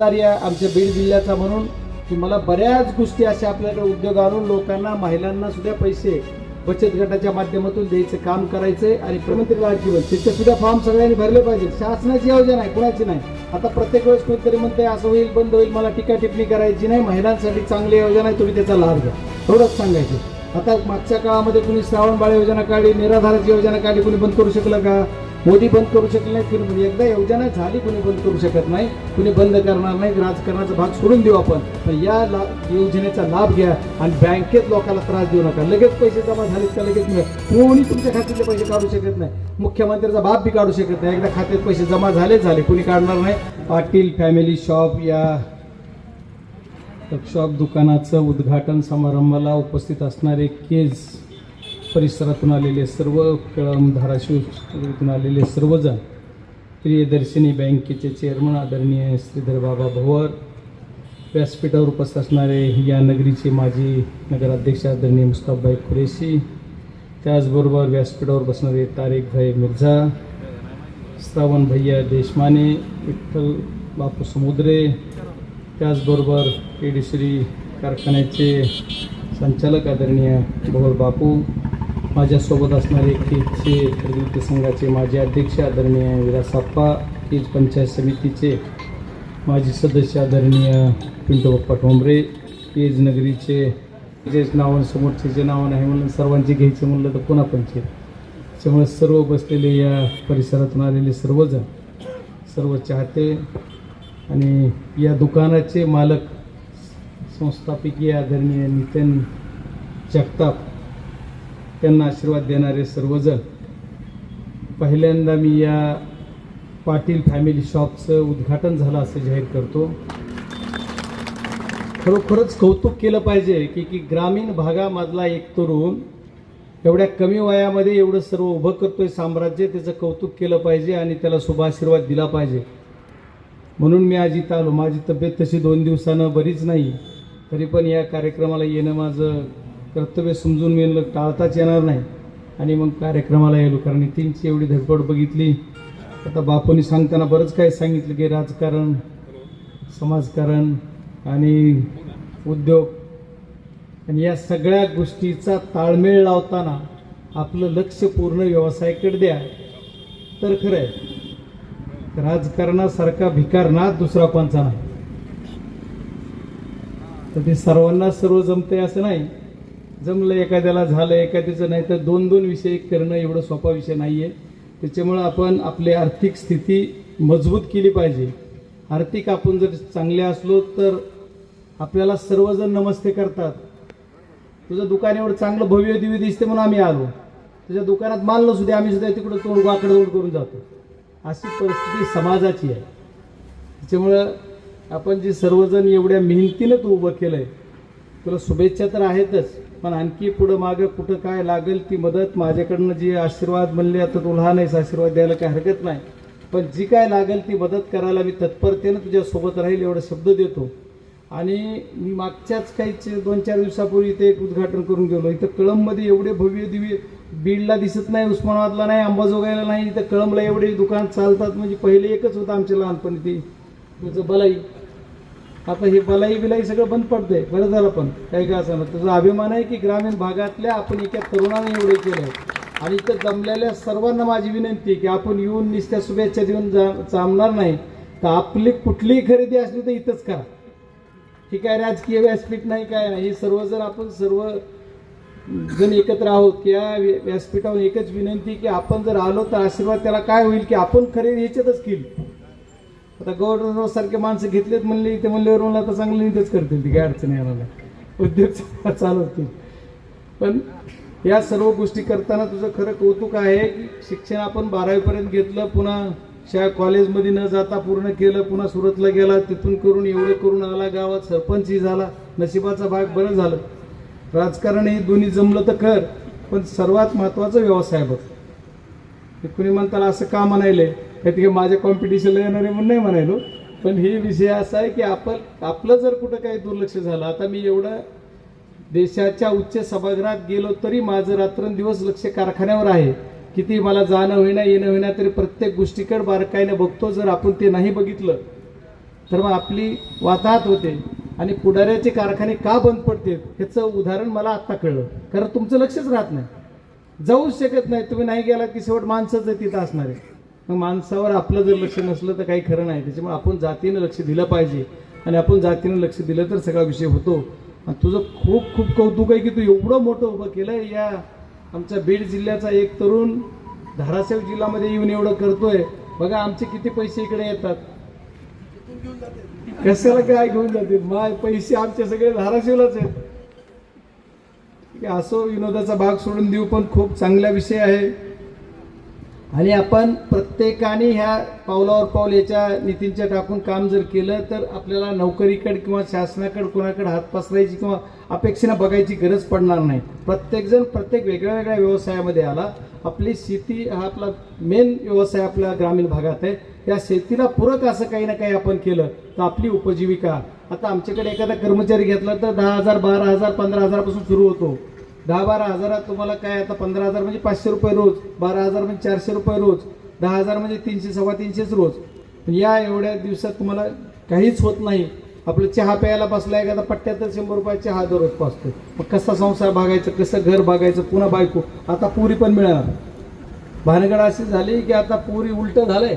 कार्य आमच्या बीड जिल्ह्याचा म्हणून की मला बऱ्याच गोष्टी अशा आपल्याकडे उद्योग आणून लोकांना महिलांना सुद्धा पैसे बचत गटाच्या माध्यमातून द्यायचं काम करायचंय आणि प्रमंत्री लाडकी त्याचे सुद्धा फॉर्म सगळ्यांनी भरले पाहिजे. शासनाची योजना आहे कुणाची नाही. आता प्रत्येक वेळेस कोणतरी म्हणते असं होईल बंद होईल मला टीका टिप्पणी करायची नाही महिलांसाठी चांगली योजना आहे तुम्ही त्याचा लाभ घ्या. एवढंच सांगायचं. आता मागच्या काळामध्ये कुणी श्रावणबाळ योजना काढली निराधाराची योजना काढली कुणी बंद करू शकलं का? मोदी बंद करू शकले नाही कुणी म्हणजे एकदा योजना झाली कुणी बंद करू शकत नाही कुणी बंद करणार नाही राजकारणाचा भाग सोडून देऊ आपण. पण या ला योजनेचा लाभ घ्या आणि बँकेत लोकांना त्रास देऊ नका. लगेच पैसे जमा झालेत का लगेच मिळेल. कोणी तुमच्या खात्यातले पैसे काढू शकत नाही. मुख्यमंत्र्याचा बाप बी काढू शकत नाही. एकदा खात्यात पैसे जमा झाले झाले. कुणी काढणार नाही. पाटील फॅमिली शॉप या शॉप दुकानाचं उद्घाटन समारंभाला उपस्थित असणारे केज परिसरातून आलेले सर्व कळम धाराशिवतून आलेले सर्वजण प्रियदर्शिनी बँकेचे चेअरमन आदरणीय श्रीधर बाबा भोवर व्यासपीठावर उपस्थित असणारे या नगरीचे माजी नगराध्यक्ष आदरणीय मुस्ताफभाई कुरेशी त्याचबरोबर व्यासपीठावर बसणारे तारेक भाई मिर्झा श्रावण भैया देशमाने विठ्ठल बापू समुद्रे त्याचबरोबर पेडीश्री कारखान्याचे संचालक आदरणीय भोवर बापू माझ्यासोबत असणारे केजचे प्रगती संघाचे माझे अध्यक्ष आदरणीय विरासाप्पा केज पंचायत समितीचे माजी सदस्य आदरणीय पिंटू बाप्पा ठोंबरे केज नगरीचे जे समोरचे जे नावं नाही म्हणून सर्वांचे घ्यायचे म्हणलं तर पुन्हा पंचे त्याच्यामुळे सर्व बसलेले या परिसरातून आलेले सर्वजण सर्व चाहते आणि या दुकानाचे मालक संस्थापकीय आदरणीय नितीन जगताप त्यांना आशीर्वाद देणारे सर्वजण. पहिल्यांदा मी या पाटील फॅमिली शॉपचं उद्घाटन झालं असं जाहीर करतो. खरोखरच कौतुक केलं पाहिजे की की ग्रामीण भागामधला एक तरुण एवढ्या कमी वयामध्ये एवढं सर्व उभं करतोय साम्राज्य त्याचं कौतुक केलं पाहिजे आणि त्याला शुभाशीर्वाद दिला पाहिजे. म्हणून मी आज इथं आलो. माझी तब्येत तशी दोन दिवसानं बरीच नाही तरी पण या कार्यक्रमाला येणं माझं कर्तव्य समजून मी टाळताच येणार नाही. आणि मग कार्यक्रमाला येलो कारण त्यांची एवढी धडपड बघितली. आता बापूंनी सांगताना बरंच काही सांगितलं की राजकारण समाजकारण आणि उद्योग. आणि या सगळ्या गोष्टीचा ताळमेळ लावताना आपलं लक्ष पूर्ण व्यवसायाकडे द्या. तर खरं आहे राजकारणासारखा भिकारनाथ दुसरा कोणचा नाही? तर ते सर्वांना सर्व जमते असं नाही. जमलं एखाद्याला झालं एखाद्याचं नाही तर दोन दोन विषय करणं एवढं सोपा विषय नाही आहे त्याच्यामुळं आपण आपली आर्थिक स्थिती मजबूत केली पाहिजे. आर्थिक आपण जर चांगले असलो तर आपल्याला सर्वजण नमस्ते करतात. तुझं दुकान एवढं चांगलं भव्य दिव्य दिसते म्हणून आम्ही आलो. तुझ्या दुकानात माल नसू दे आम्ही सुद्धा तिकडं तोंड वाकडं तोंड करून जातो. अशी परिस्थिती समाजाची आहे. त्याच्यामुळं आपण जे सर्वजण एवढ्या मेहनतीनं तू उभं केलं आहे तुला शुभेच्छा तर आहेतच. पण आणखी पुढं मागं कुठं काय लागेल ती मदत माझ्याकडनं जी आशीर्वाद म्हणले आता तू लहान आहेस आशीर्वाद द्यायला काही हरकत नाही. पण जी काय लागेल ती मदत करायला मी तत्परतेनं तुझ्यासोबत राहील एवढा शब्द देतो. आणि मी मागच्याच काही दोन चार दिवसापूर्वी इथे एक उद्घाटन करून गेलो. इथं कळंबमध्ये एवढे भव्य दिव्य बीडला दिसत नाही उस्मानाबादला नाही अंबाजोगाईला नाही इथं कळंबला एवढे दुकान चालतात. म्हणजे पहिले एकच होतं आमच्या लहानपणी ती. तुझं बलाई आता हे बलाई बिलाई सगळं बंद पडतंय बरं झालं पण काही काय असं तुझा अभिमान आहे की ग्रामीण भागातल्या आपण एका तरुणाने एवढे केलं आणि इथं जमलेल्या सर्वांना माझी विनंती की आपण येऊन निस्त्या शुभेच्छा देऊन जा चालणार नाही तर आपली कुठलीही खरेदी असली तर इथंच करा. ही काय राजकीय व्यासपीठ नाही काय नाही. हे सर्वजण आपण सर्व जण एकत्र आहोत की या व्यासपीठावर एकच विनंती की आपण जर आलो तर आशीर्वाद त्याला काय होईल की आपण खरेदी ह्याच्यातच केली. आता गव्हर्नर सारखे माणसं घेतलेत म्हणले इथे म्हणल्यावर मला आता चांगलं नीटच करतील ती काय अडचण येणार उद्योग चालवतील पण या सर्व गोष्टी करताना तुझं खरं कौतुक आहे की शिक्षण आपण बारावीपर्यंत घेतलं पुन्हा शा कॉलेजमध्ये न जाता पूर्ण केलं पुन्हा सुरतला गेला तिथून करून एवढं करून आला गावात सरपंचही झाला नशिबाचा भाग बरं झालं. राजकारण हे दोन्ही जमलं तर कर पण सर्वात महत्त्वाचा व्यवसाय बघ. ते कुणी म्हणताना असं का आहे का ते माझ्या कॉम्पिटिशनला येणारे म्हणून नाही म्हणायलो. पण हे विषय असा आहे की आपण आपलं जर कुठं काही दुर्लक्ष झालं आता मी एवढं देशाच्या उच्च सभागृहात गेलो तरी माझं रात्रंदिवस लक्ष कारखान्यावर आहे. किती मला जाणं होईना येणं होईना तरी प्रत्येक गोष्टीकडे बारकाईनं बघतो. जर आपण ते नाही बघितलं तर मग आपली वाताहत होते. आणि पुढाऱ्याचे कारखाने का बंद पडते ह्याचं उदाहरण मला आत्ता कळलं. कारण तुमचं लक्षच राहत नाही. जाऊच शकत नाही. तुम्ही नाही गेलात की शेवट माणसंच आहे तिथं असणार आहे. मग माणसावर आपलं जर लक्ष नसलं तर काही खरं नाही. त्याच्यामुळे आपण जातीनं लक्ष दिलं पाहिजे. आणि आपण जातीनं लक्ष दिलं तर सगळा विषय होतो. आणि तुझं खूप खूप कौतुक आहे की तू एवढं मोठं उभं केलं या आमच्या बीड जिल्ह्याचा एक तरुण धाराशिव जिल्ह्यामध्ये येऊन एवढं करतोय. बघा आमचे किती पैसे इकडे येतात. कशाला काय घेऊन जातील माय पैसे आमचे सगळे धाराशिवलाच आहेत. असो विनोदाचा भाग सोडून देऊ पण खूप चांगला विषय आहे. आणि आपण प्रत्येकाने ह्या पावलावर पाऊल याच्या नीतींच्या टाकून काम जर केलं तर आपल्याला नोकरीकडे किंवा शासनाकडे कोणाकडे हात पसरायची किंवा अपेक्षेनं बघायची गरज पडणार नाही. प्रत्येकजण प्रत्येक वेगळ्या वेगळ्या व्यवसायामध्ये आला. आपली शेती हा आपला मेन व्यवसाय आपल्या ग्रामीण भागात आहे. त्या शेतीला पूरक असं काही ना काही आपण केलं तर आपली उपजीविका. आता आमच्याकडे एखादा कर्मचारी घेतला तर दहा हजार बारा हजार पंधरा हजारपासून सुरू होतो. दहा बारा हजारात तुम्हाला काय आता पंधरा हजार म्हणजे पाचशे रुपये रोज बारा हजार म्हणजे चारशे रुपये रोज दहा हजार म्हणजे तीनशे सव्वा तीनशेच रोज. या एवढ्या दिवसात तुम्हाला काहीच होत नाही. आपलं चहा प्यायला बसला एखादा पट्ट्यात शंभर रुपये चहा दररोज पासतो मग कसा संसार भागायचं कसं घर भागायचं पुन्हा बायको. आता पुरी पण मिळणार. भानगड अशी झाली की आता पुरी उलट झालंय.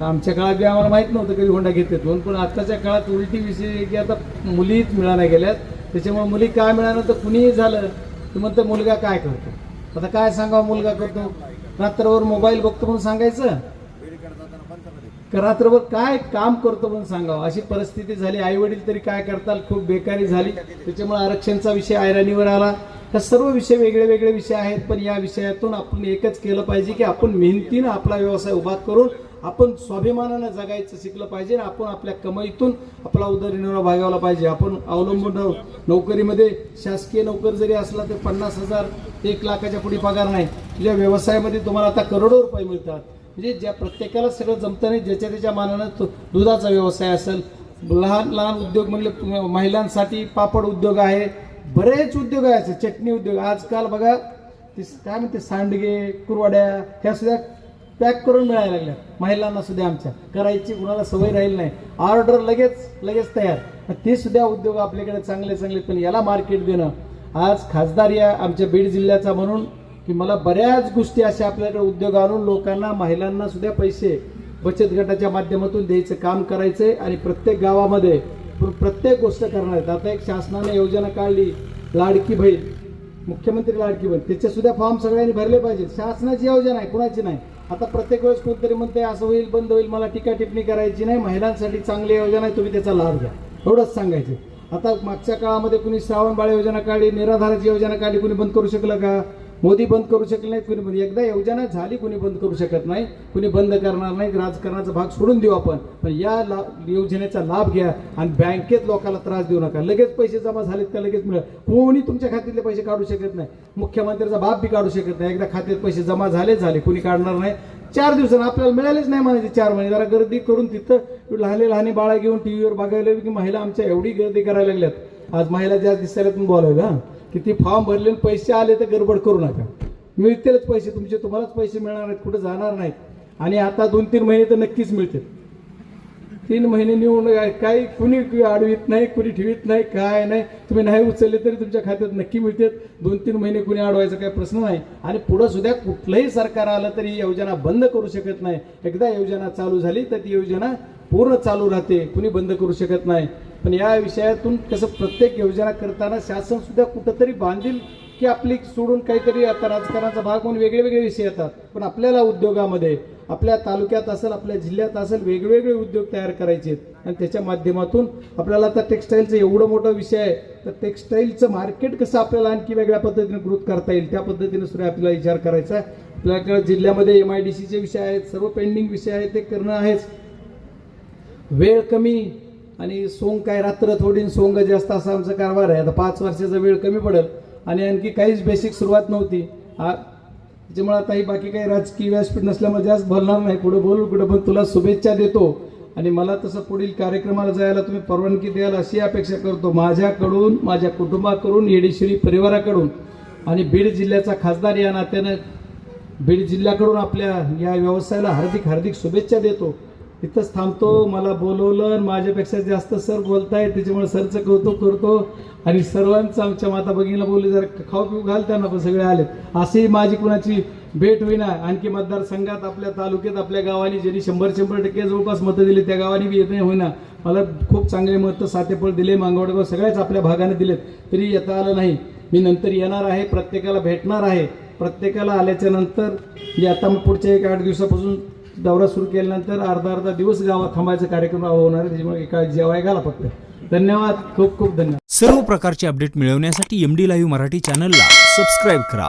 आमच्या काळात बी आम्हाला माहीत नव्हतं कधी होंडा घेते दोन पण आत्ताच्या काळात उलटी विषयी की आता मुलीच मिळाल्या गेल्यात. त्याच्यामुळे मुली काय मिळालं तर कुणीही झालं तर म्हणतं मुलगा काय करतो? आता काय सांगावं मुलगा करतो? रात्रभर मोबाईल बघतो म्हणून सांगायचं? का रात्रभर काय काम करतो म्हणून सांगावं? अशी परिस्थिती झाली आई वडील तरी काय करताल? खूप बेकारी झाली. त्याच्यामुळे आरक्षणचा विषय ऐराणीवर आला. ह्या सर्व विषय वेगळे वेगळे विषय आहेत पण या विषयातून आपण एकच केलं पाहिजे की आपण मेहनतीनं आपला व्यवसाय उभा करून आपण स्वाभिमानानं जगायचं शिकलं पाहिजे आणि आपण आपल्या कमाईतून आपला उदरनिर्वाह भागवला पाहिजे. आपण अवलंबून राहू. नोकरीमध्ये शासकीय नोकर जरी असला तर पन्नास हजार एक लाखाच्या पुढे पगार नाही. तुझ्या व्यवसायामध्ये तुम्हाला आता करोडो रुपये मिळतात. म्हणजे ज्या प्रत्येकाला सगळं जमतं नाही ज्याच्या त्याच्या मानानं तो दुधाचा व्यवसाय असेल लहान लहान उद्योग म्हणले महिलांसाठी पापड उद्योग आहे. बरेच उद्योग आहे चटणी उद्योग. आजकाल बघा ते काय म्हणते सांडगे कुरवाड्या ह्या सुद्धा पॅक करून मिळायला लागल्या. महिलांना सुद्धा आमच्या. करायची कुणाला सवय राहील नाही. ऑर्डर लगेच लगेच तयार. ते सुद्धा उद्योग आपल्याकडे चांगले चांगले पण याला मार्केट देणं. आज खासदार या आमच्या बीड जिल्ह्याचा म्हणून की मला बऱ्याच गोष्टी अशा आपल्याकडे उद्योग आणून लोकांना महिलांना सुद्धा पैसे बचत गटाच्या माध्यमातून द्यायचं काम करायचं आहे आणि प्रत्येक गावामध्ये प्रत्येक गोष्ट करणार आहेत. आता एक शासनाने योजना काढली लाडकी बहीण. मुख्यमंत्री लाडकी बहीण. त्याचे सुद्धा फॉर्म सगळ्यांनी भरले पाहिजेत. शासनाची योजना आहे कुणाची नाही. आता प्रत्येक वेळेस कोणतरी म्हणते असं होईल बंद होईल मला टीका टिप्पणी करायची नाही महिलांसाठी चांगली योजना आहे तुम्ही त्याचा लाभ घ्या. एवढंच सांगायचं. आता मागच्या काळामध्ये कुणी श्रावण बाळ योजना काढली निराधाराची योजना काढली कुणी बंद करू शकलं का? मोदी बंद करू शकले नाहीत कुणी बंद एकदा योजना झाली कुणी बंद करू शकत नाही. कुणी बंद करणार नाही राजकारणाचा भाग सोडून देऊ आपण. पण या ला योजनेचा लाभ घ्या आणि बँकेत लोकांना त्रास देऊ नका. लगेच पैसे जमा झालेत का लगेच मिळेल. कोणी तुमच्या खात्यातले पैसे काढू शकत नाही. मुख्यमंत्र्याचा बाप बी काढू शकत नाही. एकदा खात्यात पैसे जमा झाले झाले. कुणी काढणार नाही. चार दिवसांना आपल्याला मिळालेच नाही म्हणायचे चार महिने. जरा गर्दी करून तिथं लहाने लहान बाळा घेऊन टी व्हीवर बघायला की महिला आमच्या एवढी गर्दी करायला लागल्यात. आज महिला ज्या दिसायला तुम्ही बोलायला. की ती फॉर्म भरले आणि पैसे आले तर गडबड करू नका. मिळतीलच पैसे तुमचे तुम्हालाच पैसे मिळणार नाहीत कुठं जाणार नाहीत. आणि आता दोन तीन महिने तर नक्कीच मिळतील. तीन महिने निवडून काही कुणी अडवित नाही कुणी ठेवीत नाही काय नाही. तुम्ही नाही उचलले तरी तुमच्या खात्यात नक्की मिळतात दोन तीन महिने कुणी अडवायचा काही प्रश्न नाही. आणि पुढं सुद्धा कुठलंही सरकार आलं तरी ही योजना बंद करू शकत नाही. एकदा योजना चालू झाली तर ती योजना पूर्ण चालू राहते. कुणी बंद करू शकत नाही. पण या विषयातून कसं प्रत्येक योजना करताना शासन सुद्धा कुठंतरी बांधील की आपली सोडून काहीतरी आता राजकारणाचा भाग म्हणून वेगळे वेगळे विषय येतात. पण आपल्याला उद्योगामध्ये आपल्या तालुक्यात असेल आपल्या जिल्ह्यात असेल वेगवेगळे उद्योग तयार करायचे आहेत. आणि त्याच्या माध्यमातून आपल्याला आता टेक्स्टाईलचं एवढं मोठं विषय आहे तर टेक्स्टाईलचं मार्केट कसं आपल्याला आणखी वेगळ्या पद्धतीने ग्रोथ करता येईल? त्या पद्धतीने सुद्धा आपल्याला विचार करायचा आहे. आपल्याकडे जिल्ह्यामध्ये एम आय डी सीचे विषय आहेत सर्व पेंडिंग विषय आहेत ते करणं आहेच. वेळ कमी आणि सोंग काय रात्र थोडी सोंग जास्त असा आमचा कारभार आहे. आता पाच वर्षाचा वेळ कमी पडेल आणि आणखी काहीच बेसिक सुरुवात नव्हती. आ- त्याच्यामुळे आता ही बाकी काही राजकीय व्यासपीठ नसल्यामुळे जास्त बोलणार नाही. पुढे बोलू कुठं पण तुला शुभेच्छा देतो. आणि मला तसं पुढील कार्यक्रमाला जायला तुम्ही परवानगी द्याल अशी अपेक्षा करतो. माझ्याकडून माझ्या कुटुंबाकडून येडेश्वरी परिवाराकडून आणि बीड जिल्ह्याचा खासदार या नात्यानं बीड जिल्ह्याकडून आपल्या या व्यवसायाला हार्दिक हार्दिक शुभेच्छा देतो. इथंच थांबतो मला बोलवलं माझ्यापेक्षा जास्त सर बोलताय त्याच्यामुळे सरचं कौतुक करतो. आणि सर्वांचं आमच्या माता भगिनीला बोलले जरा खाऊ पिऊ घाल त्यांना पण सगळे आले अशी माझी कुणाची भेट होईना. आणखी मतदारसंघात आपल्या तालुक्यात आपल्या गावाने ज्यांनी शंभर शंभर टक्के जवळपास मतं दिली त्या गावाने बी येत नाही होईना. मला खूप चांगले मतं सातेपळ दिले मांगवडगाव सगळ्याच आपल्या भागाने दिलेत. तरी येता आलं नाही. मी नंतर येणार आहे प्रत्येकाला भेटणार आहे. प्रत्येकाला आल्याच्यानंतर जे आता मग पुढच्या एक आठ दिवसापासून दौरा सुरू केल्यानंतर अर्धा अर्धा दिवस गावात थांबायचा कार्यक्रम होणार आहे. त्याच्यामुळे एका जेवाय घाला फक्त. धन्यवाद. खूप खूप धन्यवाद. सर्व प्रकारचे अपडेट मिळवण्यासाठी एम डी लाईव्ह मराठी चॅनलला सबस्क्राईब करा.